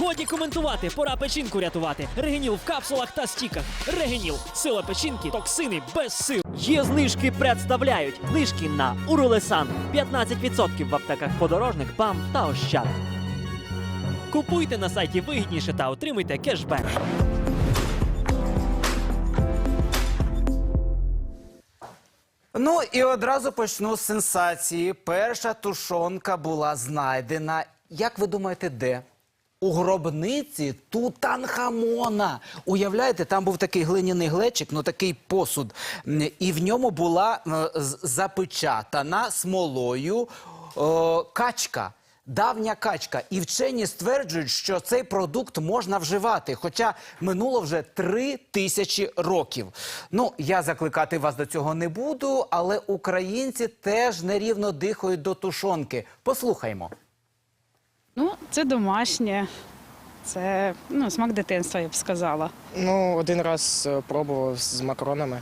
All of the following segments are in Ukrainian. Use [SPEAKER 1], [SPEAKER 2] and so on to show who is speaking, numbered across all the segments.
[SPEAKER 1] Годі коментувати, пора печінку рятувати. Регеніл в капсулах та стіках. Регеніл. Сила печінки, токсини без сил. Є знижки представляють. Знижки на Урулесан. 15% в аптеках подорожник, БАМ та Ощад. Купуйте на сайті вигідніше та отримуйте кешбек.
[SPEAKER 2] Ну і одразу почну з сенсації. Перша тушонка була знайдена. Як ви думаєте, де? У гробниці Тутанхамона. Уявляєте, там був такий глиняний глечик, ну такий посуд. І в ньому була е, запечатана смолою е, качка. Давня качка, і вчені стверджують, що цей продукт можна вживати, хоча минуло вже три тисячі років. Ну я закликати вас до цього не буду, але українці теж нерівно дихають до тушонки. Послухаймо.
[SPEAKER 3] Це домашнє, це ну, смак дитинства, я б сказала.
[SPEAKER 4] Ну, один раз е, пробував з макаронами.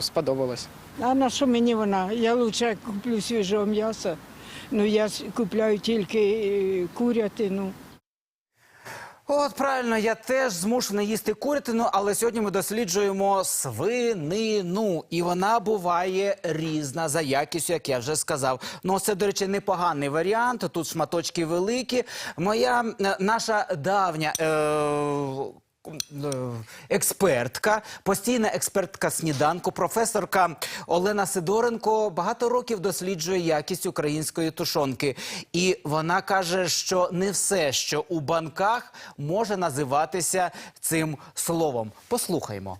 [SPEAKER 4] Сподобалось.
[SPEAKER 5] А на що мені вона? Я лучше куплю свіжого м'яса. Ну я купляю тільки е, курятину.
[SPEAKER 2] От правильно, я теж змушений їсти курятину, але сьогодні ми досліджуємо свинину. І вона буває різна за якістю, як я вже сказав. Ну, це, до речі, непоганий варіант. Тут шматочки великі. Моя е, наша давня. Е, Експертка, постійна експертка сніданку, професорка Олена Сидоренко багато років досліджує якість української тушонки. І вона каже, що не все, що у банках, може називатися цим словом. Послухаймо.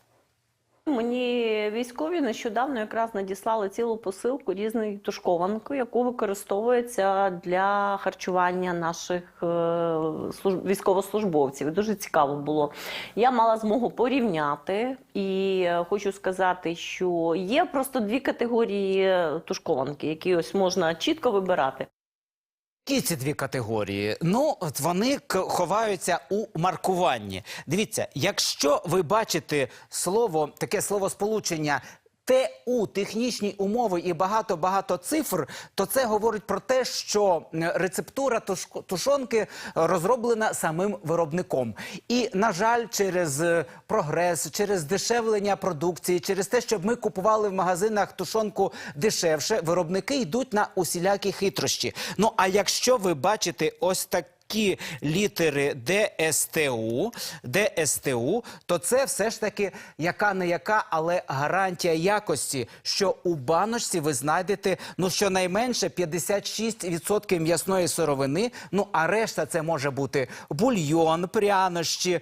[SPEAKER 6] Мені військові нещодавно якраз надіслали цілу посилку різної тушкованки, яку використовується для харчування наших е, військовослужбовців. Дуже цікаво було. Я мала змогу порівняти і е, хочу сказати, що є просто дві категорії тушкованки, які ось можна чітко вибирати.
[SPEAKER 2] Які ці дві категорії? Ну, от вони ховаються у маркуванні. Дивіться, якщо ви бачите слово, таке словосполучення ТУ, технічні умови і багато-багато цифр, то це говорить про те, що рецептура туш- тушонки розроблена самим виробником. І, на жаль, через е, прогрес, через дешевлення продукції, через те, щоб ми купували в магазинах тушонку дешевше, виробники йдуть на усілякі хитрощі. Ну а якщо ви бачите ось так. Ті літери ДСТУ, ДСТУ, то це все ж таки яка не яка, але гарантія якості, що у баночці ви знайдете ну щонайменше 56% м'ясної сировини. Ну а решта це може бути бульйон, прянощі,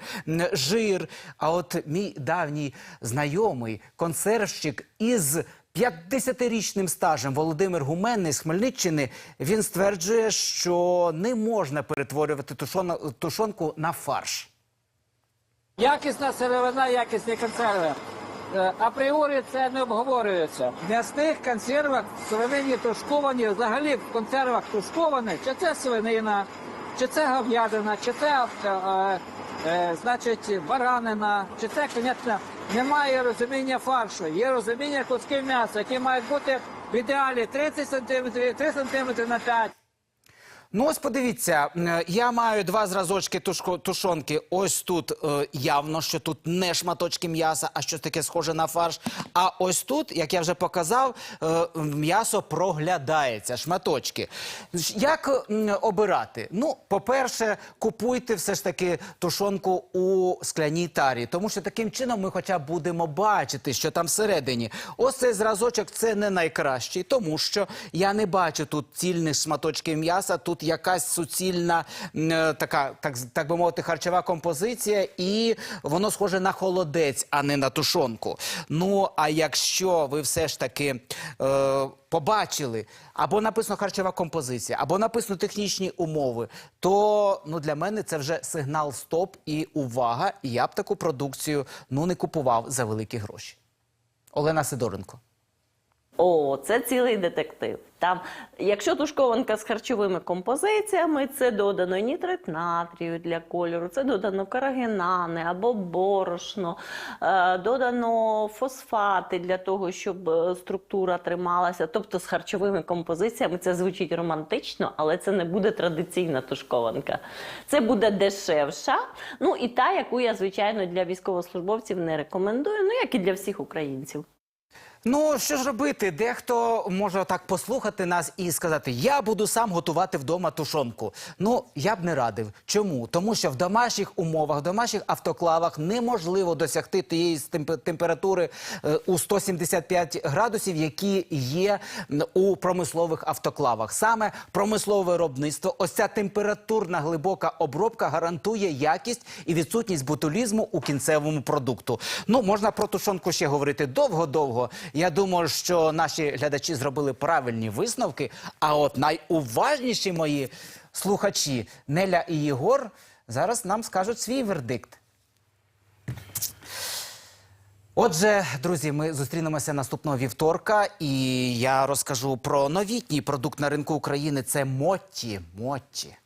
[SPEAKER 2] жир. А от мій давній знайомий консервщик із 50-річним стажем Володимир Гуменний з Хмельниччини він стверджує, що не можна перетворювати тушонку на фарш.
[SPEAKER 7] Якісна сировина, якісні консерви. Е, Апріорі це не обговорюється. М'ясних консервах свинині тушковані, взагалі в консервах тушковані, чи це свинина, чи це говядина, чи це е, е, значить баранина, чи це конечно, немає розуміння фаршу. Є розуміння кусків м'яса, які мають бути в ідеалі 30 см, 3 см на 5
[SPEAKER 2] Ну, ось подивіться, е, я маю два зразочки тушко, тушонки. Ось тут е, явно, що тут не шматочки м'яса, а щось таке схоже на фарш. А ось тут, як я вже показав, е, м'ясо проглядається, шматочки. Як обирати? Ну, по-перше, купуйте все ж таки тушонку у скляній тарі, тому що таким чином ми хоча б будемо бачити, що там всередині. Ось цей зразочок це не найкращий, тому що я не бачу тут цільних шматочків м'яса. Тут якась суцільна е, така, так, так би мовити, харчова композиція, і воно схоже на холодець, а не на тушонку. Ну а якщо ви все ж таки е, побачили, або написано харчова композиція, або написано технічні умови, то ну для мене це вже сигнал стоп і увага. І я б таку продукцію ну не купував за великі гроші. Олена Сидоренко.
[SPEAKER 6] О, це цілий детектив. Там, якщо тушкованка з харчовими композиціями, це додано нітрит натрію для кольору, це додано карагінани або борошно, е, додано фосфати для того, щоб е, структура трималася. Тобто з харчовими композиціями це звучить романтично, але це не буде традиційна тушкованка. Це буде дешевша. Ну і та, яку я, звичайно, для військовослужбовців не рекомендую, ну як і для всіх українців.
[SPEAKER 2] Ну що ж робити? Дехто може так послухати нас і сказати: Я буду сам готувати вдома тушонку. Ну я б не радив. Чому? Тому що в домашніх умовах, в домашніх автоклавах неможливо досягти тієї темп- температури е, у 175 градусів, які є у промислових автоклавах. Саме промислове виробництво, ось ця температурна глибока обробка гарантує якість і відсутність ботулізму у кінцевому продукту. Ну можна про тушонку ще говорити довго-довго. Я думаю, що наші глядачі зробили правильні висновки. А от найуважніші мої слухачі Неля і Єгор зараз нам скажуть свій вердикт. Отже, друзі, ми зустрінемося наступного вівторка, і я розкажу про новітній продукт на ринку України. Це Мотті. Мотті.